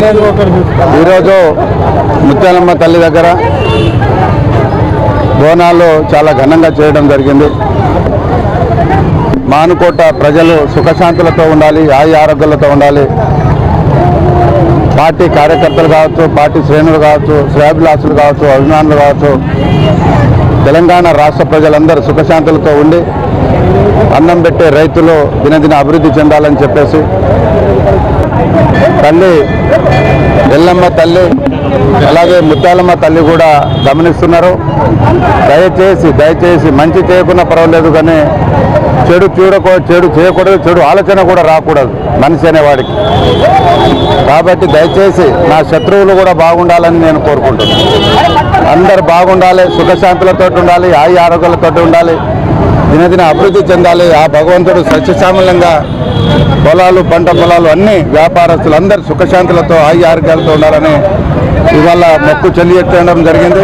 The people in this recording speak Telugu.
ఈరోజు ముత్యాలమ్మ తల్లి దగ్గర బోనాలు చాలా ఘనంగా చేయడం జరిగింది. మానుకోట ప్రజలు సుఖశాంతులతో ఉండాలి ఆయు ఆరోగ్యాలతో ఉండాలి. పార్టీ కార్యకర్తలు కావచ్చు పార్టీ శ్రేణులు కావచ్చు శ్రేభిలాసులు కావచ్చు అభిమానులు కావచ్చు తెలంగాణ రాష్ట్ర ప్రజలందరూ సుఖశాంతులతో ఉండి అన్నం పెట్టే రైతులు దినదిన అభివృద్ధి చెందాలని చెప్పేసి తల్లి ఎల్లమ్మ తల్లి అలాగే ముత్యాలమ్మ తల్లి కూడా గమనిస్తున్నారు. దయచేసి దయచేసి మంచి చేయకున్నా పర్వాలేదు కానీ చెడు చూడకూ చెడు చేయకూడదు చెడు ఆలోచన కూడా రాకూడదు మనిషి అనేవాడికి. కాబట్టి దయచేసి నా శత్రువులు కూడా బాగుండాలని నేను కోరుకుంటున్నాను. అందరు బాగుండాలి సుఖశాంతులతో ఉండాలి ఆయు ఆరోగ్యాలతో ఉండాలి దినదిన అభివృద్ధి చెందాలి. ఆ భగవంతుడు సత్యశామలంగా పొలాలు పంట పొలాలు అన్ని వ్యాపారస్తులు అందరు సుఖశాంతులతో ఆయు ఆరోగ్యాలతో ఉండాలని ఇవాళ మొక్కు చెల్లి ఎత్తడం జరిగింది.